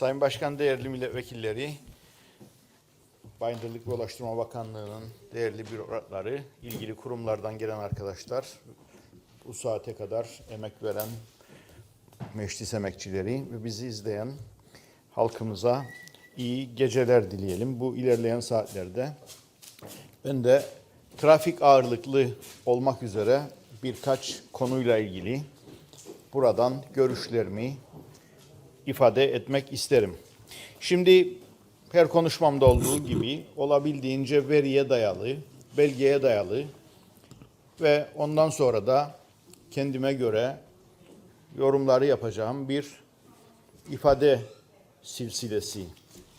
Sayın Başkan, değerli milletvekilleri, Bayındırlık ve Ulaştırma Bakanlığı'nın değerli bürokratları, ilgili kurumlardan gelen arkadaşlar, bu saate kadar emek veren meclis emekçileri ve bizi izleyen halkımıza iyi geceler dileyelim. Bu ilerleyen saatlerde ben de trafik ağırlıklı olmak üzere birkaç konuyla ilgili buradan görüşlerimi ifade etmek isterim. Şimdi her konuşmamda olduğu gibi olabildiğince veriye dayalı, belgeye dayalı ve ondan sonra da kendime göre yorumları yapacağım bir ifade silsilesi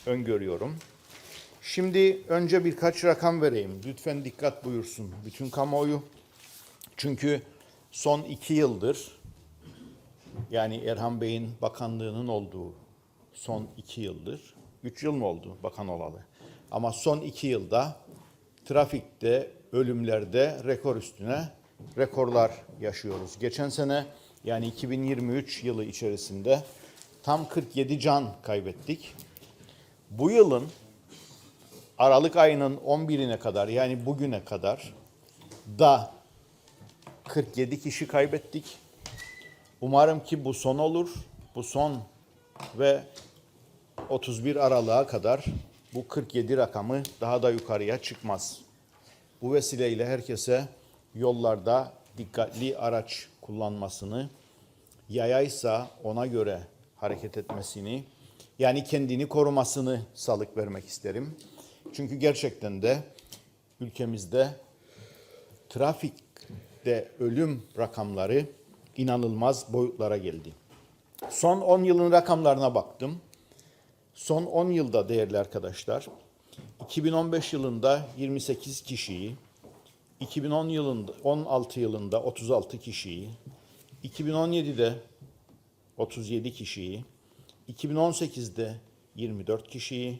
öngörüyorum. Şimdi önce birkaç rakam vereyim. Lütfen dikkat buyursun bütün kamuoyu. Çünkü son iki yıldır yani Erhan Bey'in bakanlığının olduğu son iki yıldır, üç yıl mı oldu bakan olalı? Ama son iki yılda trafikte, ölümlerde rekor üstüne rekorlar yaşıyoruz. Geçen sene yani 2023 yılı içerisinde tam 47 can kaybettik. Bu yılın Aralık ayının 11'ine kadar yani bugüne kadar da 47 kişi kaybettik. Umarım ki bu son olur. Bu son ve 31 Aralık'a kadar bu 47 rakamı daha da yukarıya çıkmaz. Bu vesileyle herkese yollarda dikkatli araç kullanmasını, yayaysa ona göre hareket etmesini, yani kendini korumasını salık vermek isterim. Çünkü gerçekten de ülkemizde trafikte ölüm rakamları inanılmaz boyutlara geldi. Son 10 yılın rakamlarına baktım. Son 10 yılda değerli arkadaşlar, 2015 yılında 28 kişiyi, 2010 yılında 16 yılında 36 kişiyi, 2017'de 37 kişiyi, 2018'de 24 kişiyi,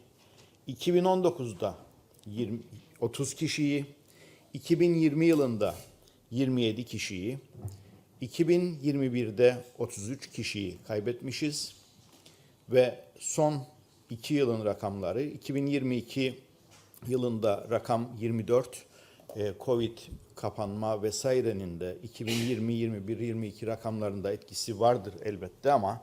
2019'da 20, 30 kişiyi, 2020 yılında 27 kişiyi, 2021'de 33 kişiyi kaybetmişiz ve son 2 yılın rakamları 2022 yılında rakam 24 e, Covid kapanma vesairenin de 2020 21 22 rakamlarında etkisi vardır elbette ama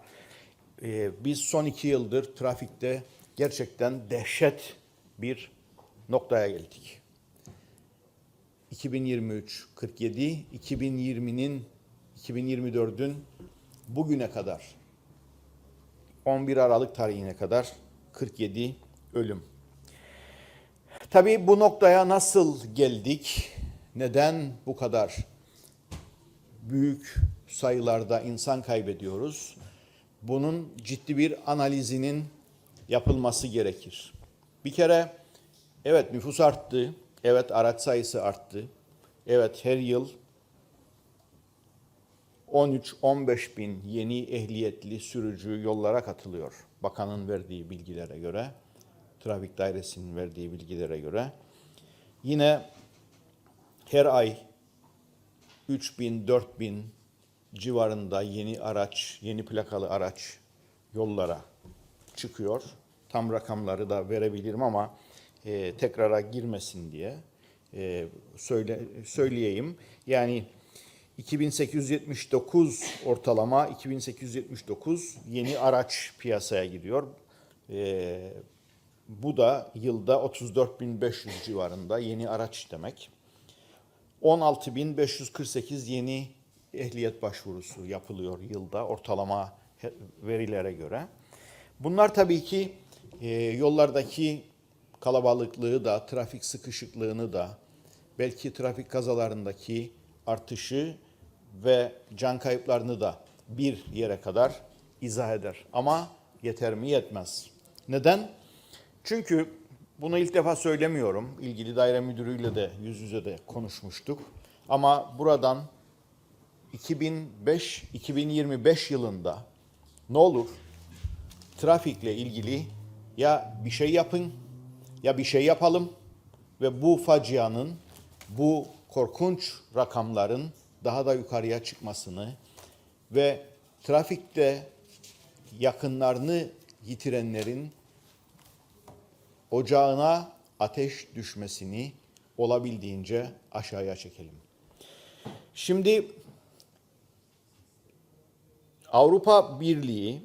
e, biz son 2 yıldır trafikte gerçekten dehşet bir noktaya geldik. 2023 47, 2020'nin 2024'ün bugüne kadar 11 Aralık tarihine kadar 47 ölüm. Tabii bu noktaya nasıl geldik? Neden bu kadar büyük sayılarda insan kaybediyoruz? Bunun ciddi bir analizinin yapılması gerekir. Bir kere evet nüfus arttı, evet araç sayısı arttı, evet her yıl 13-15 bin yeni ehliyetli sürücü yollara katılıyor. Bakanın verdiği bilgilere göre, trafik dairesinin verdiği bilgilere göre. Yine her ay 3 bin, 4 bin civarında yeni araç, yeni plakalı araç yollara çıkıyor. Tam rakamları da verebilirim ama e, tekrara girmesin diye e, söyle söyleyeyim. Yani 2879 ortalama 2879 yeni araç piyasaya giriyor. Ee, bu da yılda 34.500 civarında yeni araç demek. 16.548 yeni ehliyet başvurusu yapılıyor yılda ortalama verilere göre. Bunlar tabii ki e, yollardaki kalabalıklığı da, trafik sıkışıklığını da, belki trafik kazalarındaki artışı ve can kayıplarını da bir yere kadar izah eder. Ama yeter mi? Yetmez. Neden? Çünkü bunu ilk defa söylemiyorum. İlgili daire müdürüyle de yüz yüze de konuşmuştuk. Ama buradan 2005-2025 yılında ne olur trafikle ilgili ya bir şey yapın ya bir şey yapalım ve bu facianın, bu korkunç rakamların daha da yukarıya çıkmasını ve trafikte yakınlarını yitirenlerin ocağına ateş düşmesini olabildiğince aşağıya çekelim. Şimdi Avrupa Birliği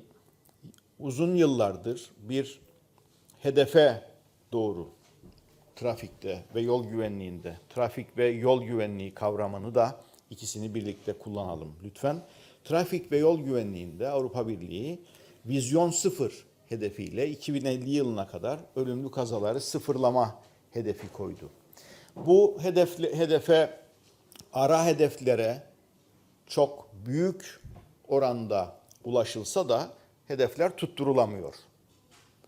uzun yıllardır bir hedefe doğru trafikte ve yol güvenliğinde, trafik ve yol güvenliği kavramını da ikisini birlikte kullanalım lütfen. Trafik ve yol güvenliğinde Avrupa Birliği vizyon sıfır hedefiyle 2050 yılına kadar ölümlü kazaları sıfırlama hedefi koydu. Bu hedefle, hedefe ara hedeflere çok büyük oranda ulaşılsa da hedefler tutturulamıyor.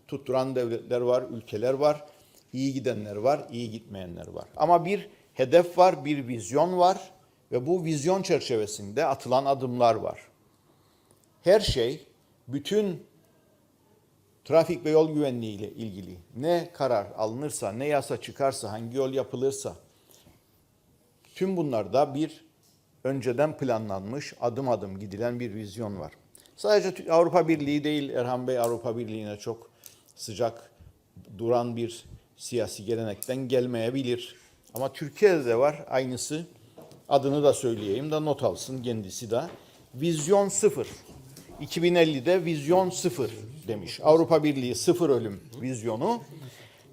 Tutturan devletler var, ülkeler var, iyi gidenler var, iyi gitmeyenler var. Ama bir hedef var, bir vizyon var ve bu vizyon çerçevesinde atılan adımlar var. Her şey, bütün trafik ve yol güvenliği ile ilgili ne karar alınırsa, ne yasa çıkarsa, hangi yol yapılırsa tüm bunlarda bir önceden planlanmış, adım adım gidilen bir vizyon var. Sadece Avrupa Birliği değil, Erhan Bey Avrupa Birliği'ne çok sıcak duran bir siyasi gelenekten gelmeyebilir. Ama Türkiye'de de var aynısı. Adını da söyleyeyim de not alsın kendisi de. Vizyon sıfır. 2050'de vizyon sıfır demiş. Avrupa Birliği sıfır ölüm vizyonu.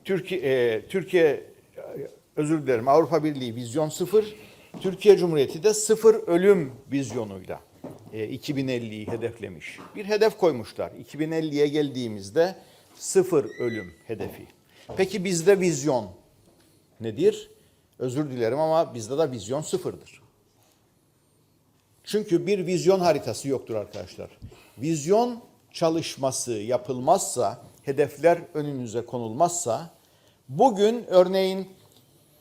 Türkiye, e, Türkiye e, özür dilerim Avrupa Birliği vizyon sıfır. Türkiye Cumhuriyeti de sıfır ölüm vizyonuyla e, 2050'yi hedeflemiş. Bir hedef koymuşlar. 2050'ye geldiğimizde sıfır ölüm hedefi. Peki bizde vizyon nedir? Özür dilerim ama bizde de vizyon sıfırdır. Çünkü bir vizyon haritası yoktur arkadaşlar. Vizyon çalışması yapılmazsa, hedefler önünüze konulmazsa, bugün örneğin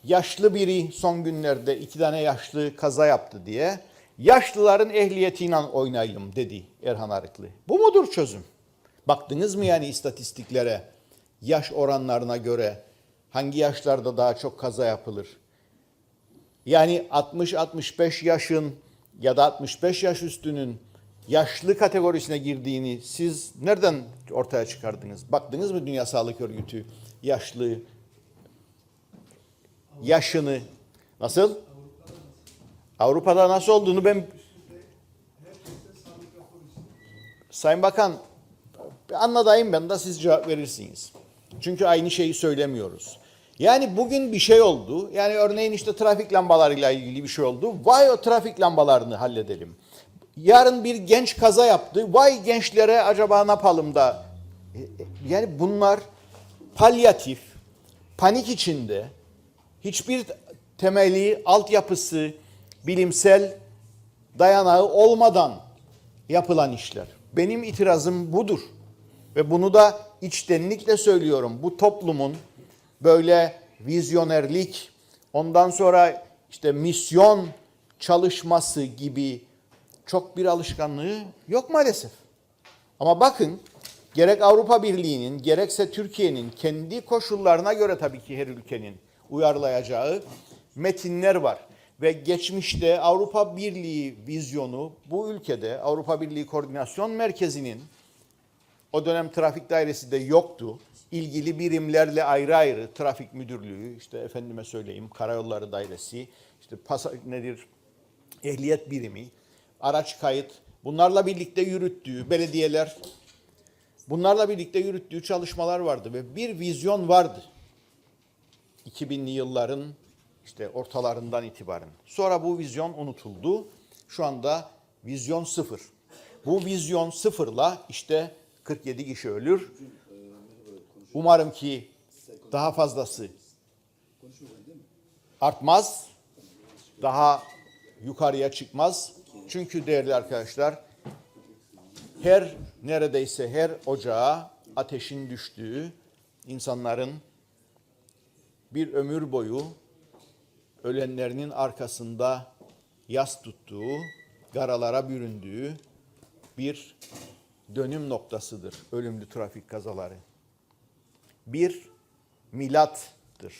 yaşlı biri son günlerde iki tane yaşlı kaza yaptı diye yaşlıların ehliyetiyle oynayalım dedi Erhan Arıklı. Bu mudur çözüm? Baktınız mı yani istatistiklere, yaş oranlarına göre hangi yaşlarda daha çok kaza yapılır? Yani 60-65 yaşın ya da 65 yaş üstünün yaşlı kategorisine girdiğini siz nereden ortaya çıkardınız? Baktınız mı Dünya Sağlık Örgütü yaşlı yaşını nasıl? Avrupa'da nasıl olduğunu ben Sayın Bakan anlatayım ben de siz cevap verirsiniz. Çünkü aynı şeyi söylemiyoruz. Yani bugün bir şey oldu. Yani örneğin işte trafik lambalarıyla ilgili bir şey oldu. Vay o trafik lambalarını halledelim. Yarın bir genç kaza yaptı. Vay gençlere acaba ne yapalım da. Yani bunlar palyatif, panik içinde hiçbir temeli, altyapısı, bilimsel dayanağı olmadan yapılan işler. Benim itirazım budur. Ve bunu da içtenlikle söylüyorum. Bu toplumun böyle vizyonerlik, ondan sonra işte misyon çalışması gibi çok bir alışkanlığı yok maalesef. Ama bakın gerek Avrupa Birliği'nin gerekse Türkiye'nin kendi koşullarına göre tabii ki her ülkenin uyarlayacağı metinler var. Ve geçmişte Avrupa Birliği vizyonu bu ülkede Avrupa Birliği Koordinasyon Merkezi'nin o dönem trafik dairesi de yoktu. İlgili birimlerle ayrı ayrı trafik müdürlüğü, işte efendime söyleyeyim karayolları dairesi, işte pasa, nedir ehliyet birimi, araç kayıt bunlarla birlikte yürüttüğü belediyeler bunlarla birlikte yürüttüğü çalışmalar vardı ve bir vizyon vardı. 2000'li yılların işte ortalarından itibaren. Sonra bu vizyon unutuldu. Şu anda vizyon sıfır. Bu vizyon sıfırla işte 47 kişi ölür. Umarım ki daha fazlası artmaz. Daha yukarıya çıkmaz. Çünkü değerli arkadaşlar her neredeyse her ocağa ateşin düştüğü insanların bir ömür boyu ölenlerinin arkasında yas tuttuğu, garalara büründüğü bir dönüm noktasıdır ölümlü trafik kazaları. Bir milattır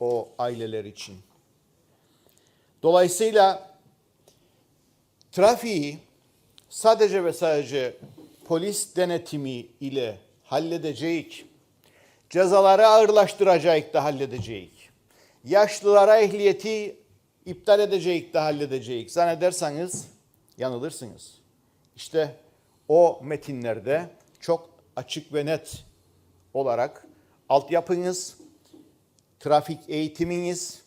o aileler için. Dolayısıyla trafiği sadece ve sadece polis denetimi ile halledeceğiz. Cezaları ağırlaştıracağız da halledeceğiz. Yaşlılara ehliyeti iptal edeceğiz de halledeceğiz. Zannederseniz yanılırsınız. İşte o metinlerde çok açık ve net olarak altyapınız, trafik eğitiminiz,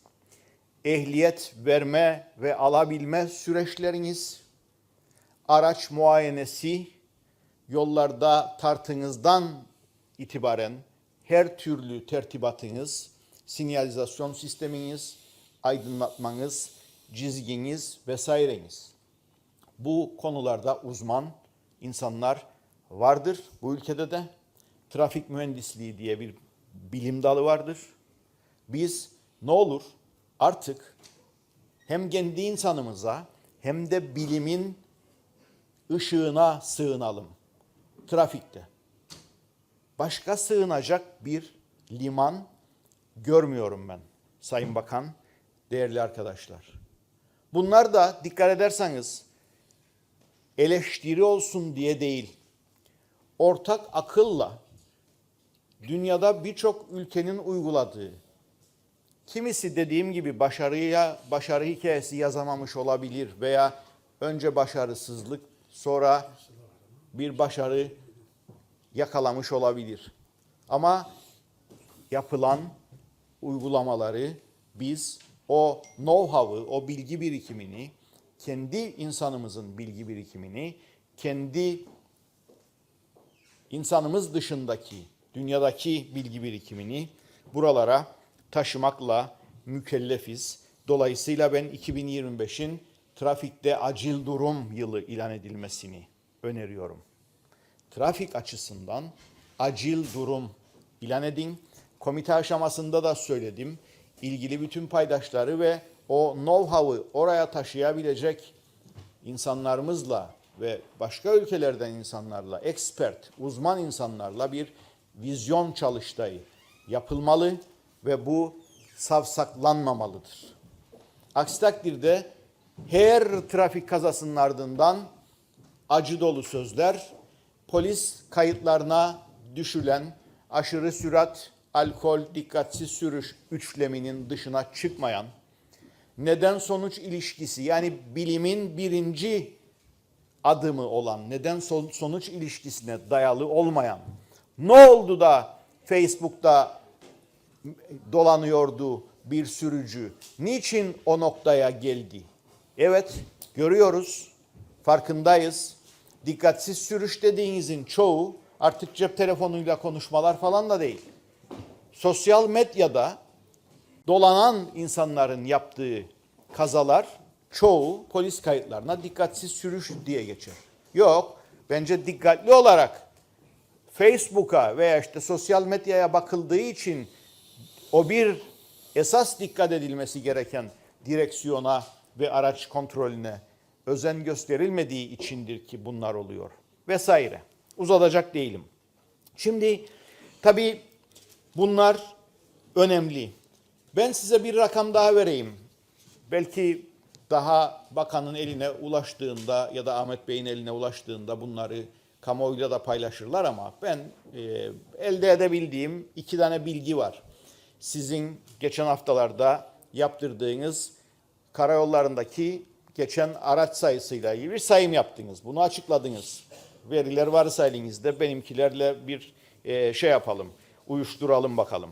ehliyet verme ve alabilme süreçleriniz, araç muayenesi, yollarda tartınızdan itibaren her türlü tertibatınız, sinyalizasyon sisteminiz, aydınlatmanız, çizginiz vesaireniz. Bu konularda uzman insanlar vardır bu ülkede de. Trafik mühendisliği diye bir bilim dalı vardır. Biz ne olur artık hem kendi insanımıza hem de bilimin ışığına sığınalım trafikte. Başka sığınacak bir liman görmüyorum ben Sayın Bakan, değerli arkadaşlar. Bunlar da dikkat ederseniz eleştiri olsun diye değil, ortak akılla dünyada birçok ülkenin uyguladığı, kimisi dediğim gibi başarıya başarı hikayesi yazamamış olabilir veya önce başarısızlık sonra bir başarı yakalamış olabilir. Ama yapılan uygulamaları biz o know-how'ı, o bilgi birikimini, kendi insanımızın bilgi birikimini, kendi insanımız dışındaki, dünyadaki bilgi birikimini buralara taşımakla mükellefiz. Dolayısıyla ben 2025'in trafikte acil durum yılı ilan edilmesini öneriyorum. Trafik açısından acil durum ilan edin. Komite aşamasında da söyledim. İlgili bütün paydaşları ve o know-how'ı oraya taşıyabilecek insanlarımızla ve başka ülkelerden insanlarla, expert, uzman insanlarla bir vizyon çalıştayı yapılmalı ve bu savsaklanmamalıdır. Aksi takdirde her trafik kazasının ardından acı dolu sözler, polis kayıtlarına düşülen aşırı sürat, alkol, dikkatsiz sürüş üçleminin dışına çıkmayan, neden sonuç ilişkisi yani bilimin birinci adımı olan neden son- sonuç ilişkisine dayalı olmayan ne oldu da Facebook'ta dolanıyordu bir sürücü? Niçin o noktaya geldi? Evet, görüyoruz, farkındayız. Dikkatsiz sürüş dediğinizin çoğu artık cep telefonuyla konuşmalar falan da değil. Sosyal medyada dolanan insanların yaptığı kazalar çoğu polis kayıtlarına dikkatsiz sürüş diye geçer. Yok, bence dikkatli olarak Facebook'a veya işte sosyal medyaya bakıldığı için o bir esas dikkat edilmesi gereken direksiyona ve araç kontrolüne özen gösterilmediği içindir ki bunlar oluyor vesaire. Uzatacak değilim. Şimdi tabii bunlar önemli. Ben size bir rakam daha vereyim. Belki daha bakanın eline ulaştığında ya da Ahmet Bey'in eline ulaştığında bunları kamuoyuyla da paylaşırlar ama ben e, elde edebildiğim iki tane bilgi var. Sizin geçen haftalarda yaptırdığınız karayollarındaki geçen araç sayısıyla ilgili bir sayım yaptınız. Bunu açıkladınız. Veriler varsa elinizde benimkilerle bir e, şey yapalım, uyuşturalım bakalım.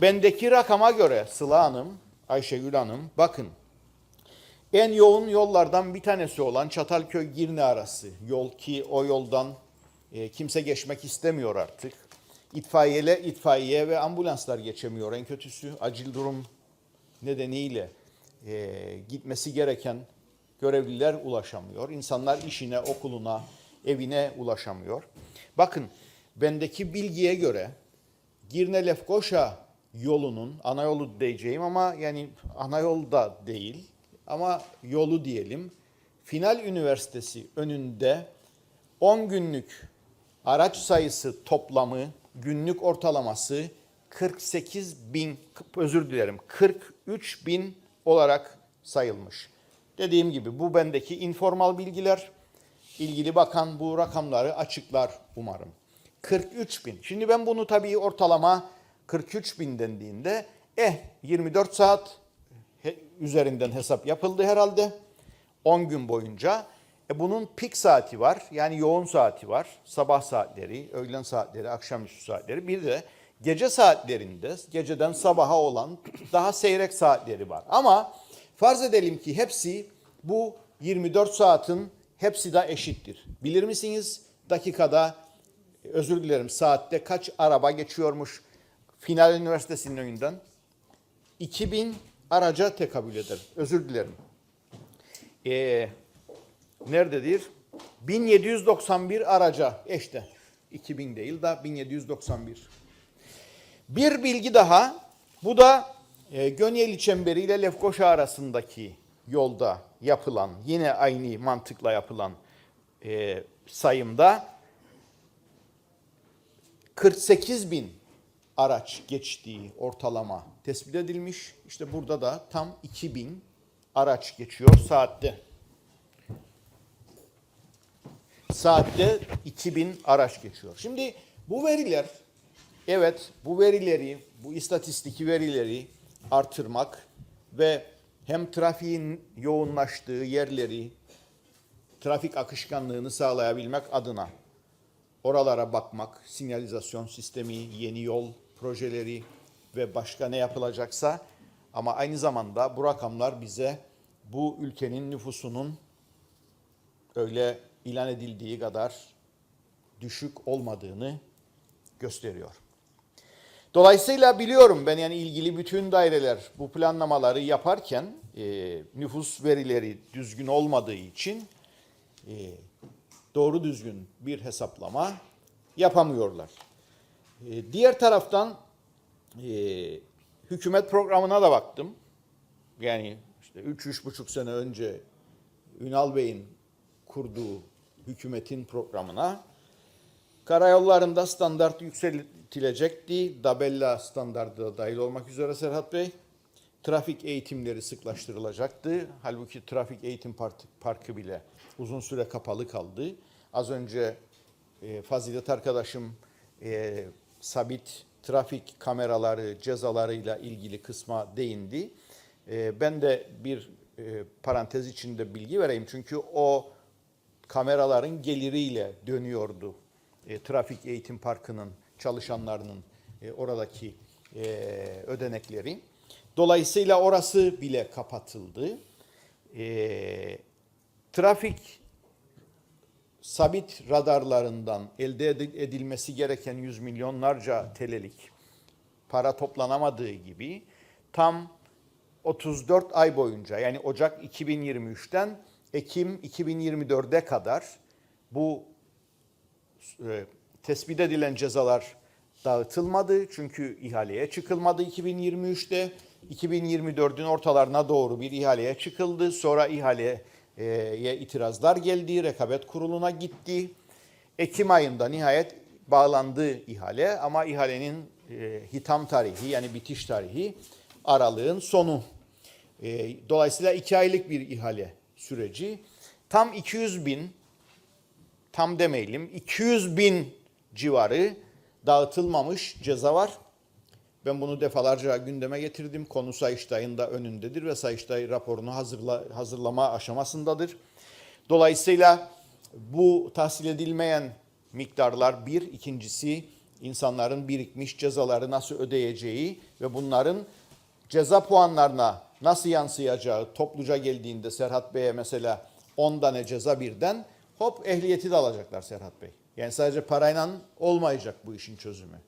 Bendeki rakama göre Sıla Hanım, Ayşegül Hanım bakın en yoğun yollardan bir tanesi olan Çatalköy-Girne arası yol ki o yoldan e, kimse geçmek istemiyor artık. İtfaiyele, itfaiye ve ambulanslar geçemiyor en kötüsü. Acil durum nedeniyle e, gitmesi gereken görevliler ulaşamıyor. İnsanlar işine, okuluna, evine ulaşamıyor. Bakın bendeki bilgiye göre Girne Lefkoşa yolunun ana yolu diyeceğim ama yani ana yol da değil ama yolu diyelim. Final Üniversitesi önünde 10 günlük araç sayısı toplamı günlük ortalaması 48 bin özür dilerim 43 bin olarak sayılmış. Dediğim gibi bu bendeki informal bilgiler. İlgili bakan bu rakamları açıklar umarım. 43 bin. Şimdi ben bunu tabii ortalama 43 bin dendiğinde eh 24 saat üzerinden hesap yapıldı herhalde. 10 gün boyunca. E bunun pik saati var. Yani yoğun saati var. Sabah saatleri, öğlen saatleri, akşamüstü saatleri. Bir de gece saatlerinde, geceden sabaha olan daha seyrek saatleri var. Ama farz edelim ki hepsi bu 24 saatin hepsi de eşittir. Bilir misiniz dakikada özür dilerim saatte kaç araba geçiyormuş Final Üniversitesi'nin önünden? 2000 araca tekabül eder. Özür dilerim. Ee, nerededir? 1791 araca işte 2000 değil de 1791. Bir bilgi daha. Bu da e, Gönyeli Çemberi ile Lefkoşa arasındaki yolda yapılan, yine aynı mantıkla yapılan e, sayımda 48 bin araç geçtiği ortalama tespit edilmiş. İşte burada da tam 2000 araç geçiyor saatte. Saatte 2000 araç geçiyor. Şimdi bu veriler, evet bu verileri, bu istatistik verileri artırmak ve hem trafiğin yoğunlaştığı yerleri, trafik akışkanlığını sağlayabilmek adına oralara bakmak, sinyalizasyon sistemi, yeni yol projeleri ve başka ne yapılacaksa ama aynı zamanda bu rakamlar bize bu ülkenin nüfusunun öyle ilan edildiği kadar düşük olmadığını gösteriyor. Dolayısıyla biliyorum ben yani ilgili bütün daireler bu planlamaları yaparken e, nüfus verileri düzgün olmadığı için e, doğru düzgün bir hesaplama yapamıyorlar. E, diğer taraftan e, hükümet programına da baktım. Yani işte 3-3,5 sene önce Ünal Bey'in kurduğu hükümetin programına karayollarında standart yükseltilecekti. Dabella standardı da dahil olmak üzere Serhat Bey. Trafik eğitimleri sıklaştırılacaktı. Halbuki trafik eğitim park- parkı bile uzun süre kapalı kaldı. Az önce e, Fazilet arkadaşım e, sabit trafik kameraları cezalarıyla ilgili kısma değindi. E, ben de bir e, parantez içinde bilgi vereyim. Çünkü o kameraların geliriyle dönüyordu e, trafik eğitim parkının çalışanlarının e, oradaki ödenekleri. Dolayısıyla orası bile kapatıldı. Trafik sabit radarlarından elde edi- edilmesi gereken yüz milyonlarca TL'lik para toplanamadığı gibi tam 34 ay boyunca yani Ocak 2023'ten Ekim 2024'e kadar bu e, tespit edilen cezalar dağıtılmadı. Çünkü ihaleye çıkılmadı 2023'te. 2024'ün ortalarına doğru bir ihaleye çıkıldı. Sonra ihaleye itirazlar geldi. Rekabet kuruluna gitti. Ekim ayında nihayet bağlandı ihale ama ihalenin e, hitam tarihi yani bitiş tarihi aralığın sonu. E, dolayısıyla iki aylık bir ihale süreci. Tam 200 bin tam demeyelim 200 bin civarı dağıtılmamış ceza var. Ben bunu defalarca gündeme getirdim. Konu Sayıştay'ın da önündedir ve Sayıştay raporunu hazırla, hazırlama aşamasındadır. Dolayısıyla bu tahsil edilmeyen miktarlar bir, ikincisi insanların birikmiş cezaları nasıl ödeyeceği ve bunların ceza puanlarına nasıl yansıyacağı topluca geldiğinde Serhat Bey'e mesela 10 tane ceza birden hop ehliyeti de alacaklar Serhat Bey. Yani sadece parayla olmayacak bu işin çözümü.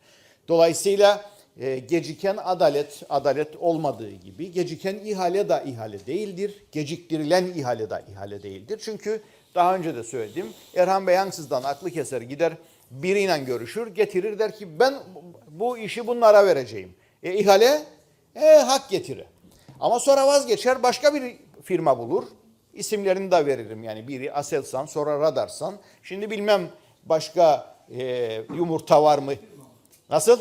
Dolayısıyla e, geciken adalet, adalet olmadığı gibi geciken ihale da ihale değildir. Geciktirilen ihale da ihale değildir. Çünkü daha önce de söyledim. Erhan Bey ansızdan aklı keser gider biriyle görüşür getirir der ki ben bu işi bunlara vereceğim. E ihale e, hak getiri. Ama sonra vazgeçer başka bir firma bulur. İsimlerini de veririm yani biri Aselsan sonra Radarsan. Şimdi bilmem başka e, yumurta var mı? Nasıl?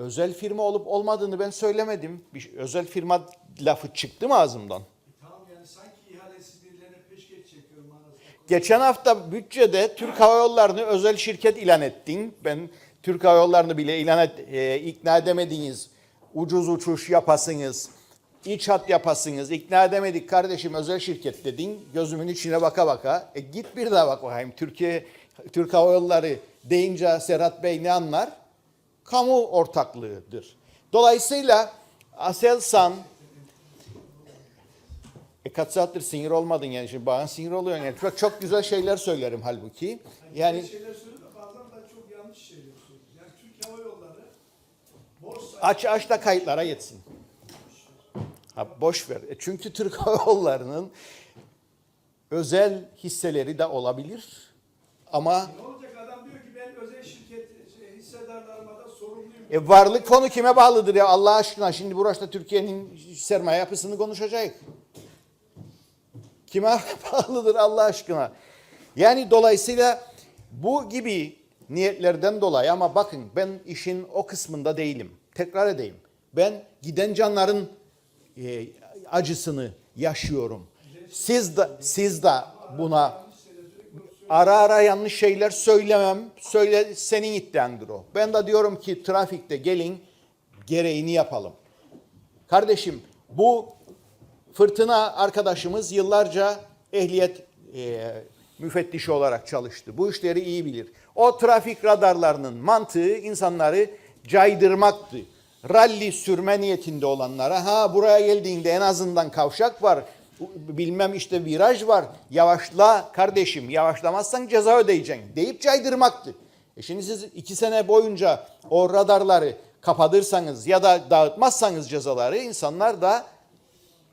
Özel firma olup olmadığını ben söylemedim. Bir özel firma lafı çıktı mı ağzımdan? Tamam yani sanki ihalesiz birilerine peşkeş çekiyor manasında. Geçen hafta bütçede Türk Hava Yolları'nı özel şirket ilan ettin. Ben Türk Hava Yolları'nı bile ilan et, e, ikna edemediniz. Ucuz uçuş yapasınız, iç hat yapasınız. İkna edemedik kardeşim özel şirket dedin. Gözümün içine baka baka. E git bir daha bak bakayım. Türkiye Türk Hava Yolları deyince Serhat Bey ne anlar? Kamu ortaklığıdır. Dolayısıyla Aselsan e kaç saattir sinir olmadın yani şimdi bana sinir oluyorsun yani. Çok, çok güzel şeyler söylerim halbuki. Yani şeyler bazen de çok yanlış şeyler söylüyor. Yani Türk Hava Yolları borsa aç aç da kayıtlara yetsin. Ha, boş ver. E çünkü Türk Hava Yolları'nın özel hisseleri de olabilir. Ama ne olacak adam diyor ki ben özel şirket şey, hissedarlarıma da sorumluyum. E, varlık konu kime bağlıdır ya Allah aşkına? Şimdi burası Türkiye'nin sermaye yapısını konuşacak. Kime bağlıdır Allah aşkına? Yani dolayısıyla bu gibi niyetlerden dolayı ama bakın ben işin o kısmında değilim. Tekrar edeyim. Ben giden canların e, acısını yaşıyorum. Siz de siz de buna ara ara yanlış şeyler söylemem. Söyle senin iddiandır o. Ben de diyorum ki trafikte gelin gereğini yapalım. Kardeşim bu Fırtına arkadaşımız yıllarca ehliyet e, müfettişi olarak çalıştı. Bu işleri iyi bilir. O trafik radarlarının mantığı insanları caydırmaktı. Ralli sürme niyetinde olanlara ha buraya geldiğinde en azından kavşak var. Bilmem işte viraj var. Yavaşla kardeşim yavaşlamazsan ceza ödeyeceksin deyip caydırmaktı. E şimdi siz iki sene boyunca o radarları kapatırsanız ya da dağıtmazsanız cezaları insanlar da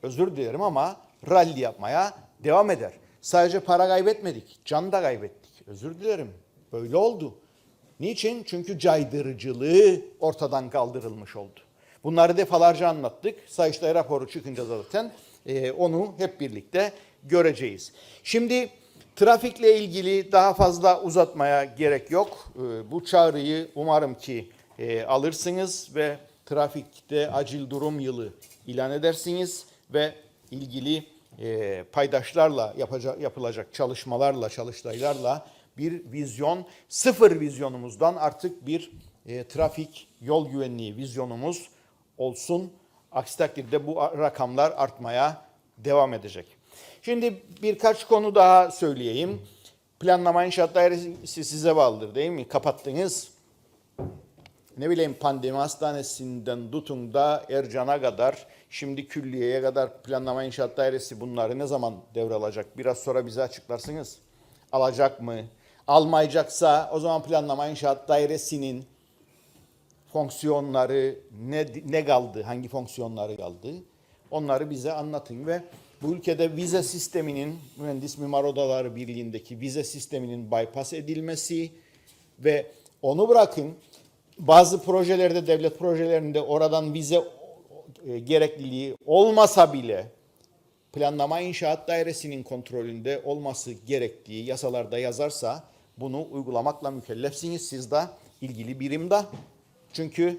özür dilerim ama rally yapmaya devam eder. Sadece para kaybetmedik, can da kaybettik. Özür dilerim. Böyle oldu. Niçin? Çünkü caydırıcılığı ortadan kaldırılmış oldu. Bunları defalarca anlattık. Sayıştay raporu çıkınca zaten e, onu hep birlikte göreceğiz. Şimdi trafikle ilgili daha fazla uzatmaya gerek yok. E, bu çağrıyı umarım ki e, alırsınız ve trafikte acil durum yılı ilan edersiniz ve ilgili e, paydaşlarla yapacak, yapılacak çalışmalarla, çalıştaylarla bir vizyon, sıfır vizyonumuzdan artık bir e, trafik yol güvenliği vizyonumuz olsun. Aksi takdirde bu rakamlar artmaya devam edecek. Şimdi birkaç konu daha söyleyeyim. Planlama İnşaat Dairesi size bağlıdır değil mi? Kapattınız ne bileyim pandemi hastanesinden tutun da Ercan'a kadar şimdi külliyeye kadar planlama inşaat dairesi bunları ne zaman devralacak? Biraz sonra bize açıklarsınız. Alacak mı? Almayacaksa o zaman planlama inşaat dairesinin fonksiyonları ne, ne kaldı? Hangi fonksiyonları kaldı? Onları bize anlatın ve bu ülkede vize sisteminin Mühendis Mimar Odaları Birliği'ndeki vize sisteminin bypass edilmesi ve onu bırakın bazı projelerde, devlet projelerinde oradan vize e, gerekliliği olmasa bile planlama inşaat dairesinin kontrolünde olması gerektiği yasalarda yazarsa bunu uygulamakla mükellefsiniz siz de ilgili birimde. Çünkü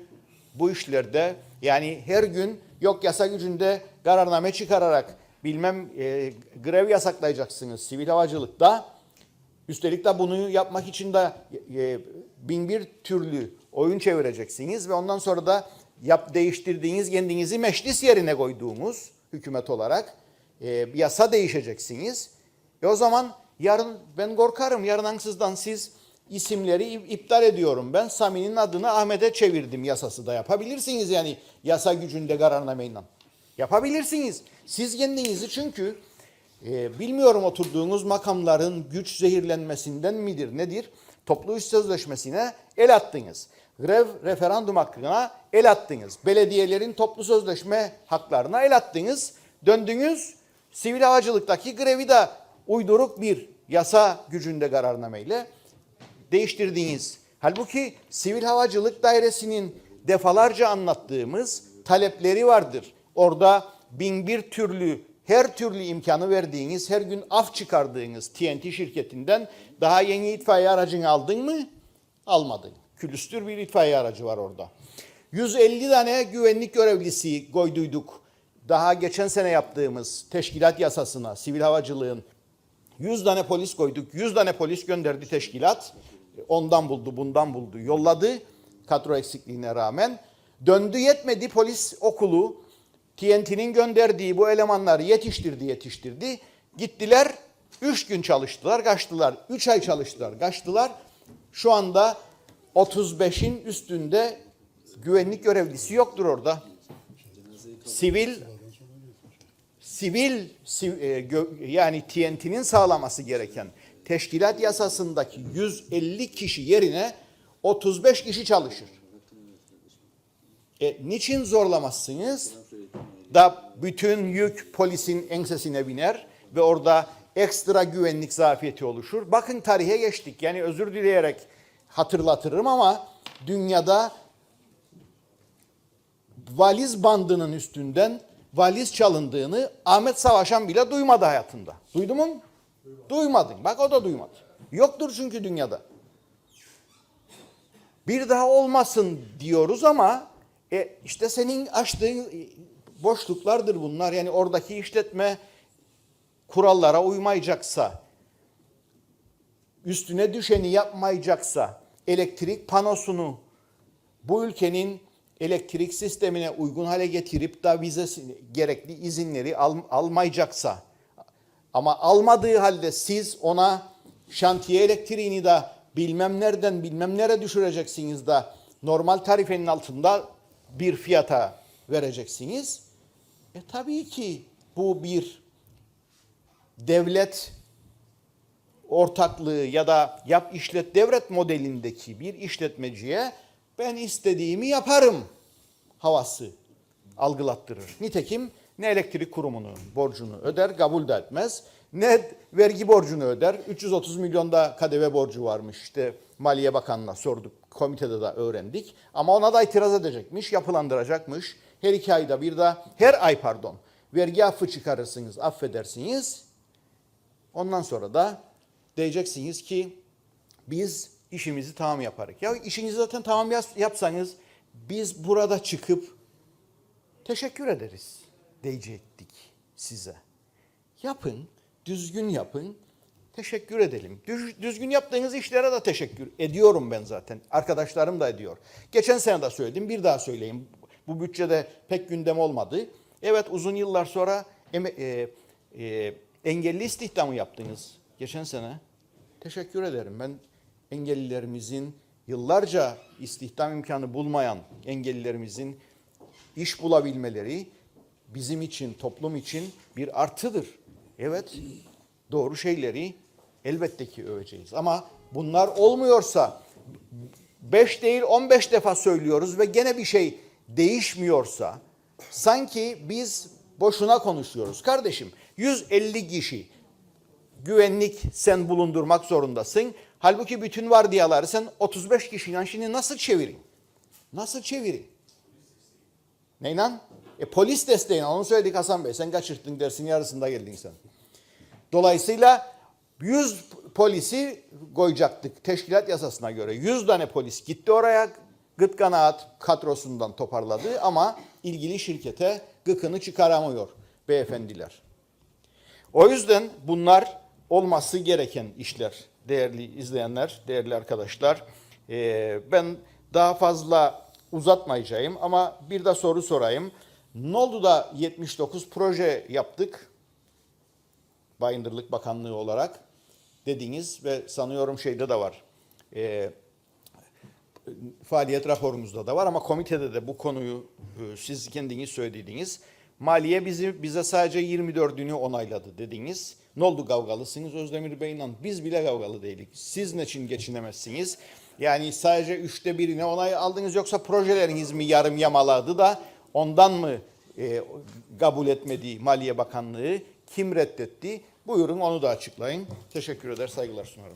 bu işlerde yani her gün yok yasa gücünde kararname çıkararak bilmem e, grev yasaklayacaksınız sivil havacılıkta. Üstelik de bunu yapmak için de e, bin bir türlü oyun çevireceksiniz ve ondan sonra da yap değiştirdiğiniz kendinizi meclis yerine koyduğumuz hükümet olarak e, yasa değişeceksiniz. E o zaman yarın ben korkarım yarın ansızdan siz isimleri iptal ediyorum. Ben Sami'nin adını Ahmet'e çevirdim yasası da yapabilirsiniz yani yasa gücünde kararnameyle. Yapabilirsiniz. Siz kendinizi çünkü e, bilmiyorum oturduğunuz makamların güç zehirlenmesinden midir nedir? Toplu iş sözleşmesine el attınız. Grev referandum hakkına el attınız. Belediyelerin toplu sözleşme haklarına el attınız. Döndünüz sivil havacılıktaki grevi de uyduruk bir yasa gücünde kararnameyle değiştirdiniz. Halbuki sivil havacılık dairesinin defalarca anlattığımız talepleri vardır. Orada bin bir türlü her türlü imkanı verdiğiniz, her gün af çıkardığınız TNT şirketinden daha yeni itfaiye aracını aldın mı? Almadın. Külüstür bir itfaiye aracı var orada. 150 tane güvenlik görevlisi koyduyduk. Daha geçen sene yaptığımız teşkilat yasasına, sivil havacılığın 100 tane polis koyduk. 100 tane polis gönderdi teşkilat. Ondan buldu, bundan buldu, yolladı. Kadro eksikliğine rağmen. Döndü yetmedi polis okulu TNT'nin gönderdiği bu elemanları yetiştirdi, yetiştirdi. Gittiler, 3 gün çalıştılar, kaçtılar. 3 ay çalıştılar, kaçtılar. Şu anda 35'in üstünde güvenlik görevlisi yoktur orada. Sivil sivil siv- e, yani TNT'nin sağlaması gereken teşkilat yasasındaki 150 kişi yerine 35 kişi çalışır. E, niçin zorlamazsınız? Da bütün yük polisin ensesine biner ve orada ekstra güvenlik zafiyeti oluşur. Bakın tarihe geçtik. Yani özür dileyerek hatırlatırım ama dünyada valiz bandının üstünden valiz çalındığını Ahmet Savaşan bile duymadı hayatında. Duydu mu? Duymadın. Bak o da duymadı. Yoktur çünkü dünyada. Bir daha olmasın diyoruz ama e, işte senin açtığın e, boşluklardır bunlar. Yani oradaki işletme kurallara uymayacaksa, üstüne düşeni yapmayacaksa, elektrik panosunu bu ülkenin elektrik sistemine uygun hale getirip da vize gerekli izinleri al, almayacaksa ama almadığı halde siz ona şantiye elektriğini de bilmem nereden bilmem nereye düşüreceksiniz de normal tarifenin altında bir fiyata vereceksiniz. E tabii ki bu bir devlet ortaklığı ya da yap işlet devlet modelindeki bir işletmeciye ben istediğimi yaparım havası algılattırır. Nitekim ne elektrik kurumunun borcunu öder, kabul de etmez. Ne vergi borcunu öder. 330 milyonda KDV borcu varmış. İşte Maliye Bakanı'na sorduk. Komitede de öğrendik. Ama ona da itiraz edecekmiş, yapılandıracakmış. Her iki ayda bir de, her ay pardon, vergi affı çıkarırsınız, affedersiniz. Ondan sonra da diyeceksiniz ki biz işimizi tamam yaparız. Ya işinizi zaten tamam yapsanız biz burada çıkıp teşekkür ederiz diyecektik size. Yapın, düzgün yapın, teşekkür edelim. Düz- düzgün yaptığınız işlere de teşekkür ediyorum ben zaten. Arkadaşlarım da ediyor. Geçen sene de söyledim, bir daha söyleyeyim. Bu bütçede pek gündem olmadı. Evet uzun yıllar sonra eme- e, e, engelli istihdamı yaptınız geçen sene. Teşekkür ederim. Ben engellilerimizin yıllarca istihdam imkanı bulmayan engellilerimizin iş bulabilmeleri bizim için, toplum için bir artıdır. Evet, doğru şeyleri elbette ki öveceğiz. Ama bunlar olmuyorsa 5 değil 15 defa söylüyoruz ve gene bir şey değişmiyorsa sanki biz boşuna konuşuyoruz. Kardeşim 150 kişi güvenlik sen bulundurmak zorundasın. Halbuki bütün vardiyaları sen 35 kişiyle şimdi nasıl çevirin? Nasıl çevirin? Neyle? E polis desteğine onu söyledik Hasan Bey. Sen kaçırttın dersin yarısında geldin sen. Dolayısıyla 100 polisi koyacaktık teşkilat yasasına göre. 100 tane polis gitti oraya gıt kanaat kadrosundan toparladı ama ilgili şirkete gıkını çıkaramıyor beyefendiler. O yüzden bunlar olması gereken işler değerli izleyenler, değerli arkadaşlar. Ee, ben daha fazla uzatmayacağım ama bir de soru sorayım. Ne oldu da 79 proje yaptık Bayındırlık Bakanlığı olarak dediğiniz ve sanıyorum şeyde de var. Ee, faaliyet raporumuzda da var ama komitede de bu konuyu e, siz kendiniz söylediğiniz maliye bizi bize sadece 24'ünü onayladı dediniz. Ne oldu kavgalısınız Özdemir Bey'le? Biz bile kavgalı değilik. Siz ne için geçinemezsiniz? Yani sadece üçte birine onay aldınız yoksa projeleriniz mi yarım yamaladı da ondan mı e, kabul etmedi Maliye Bakanlığı? Kim reddetti? Buyurun onu da açıklayın. Teşekkür eder, saygılar sunarım.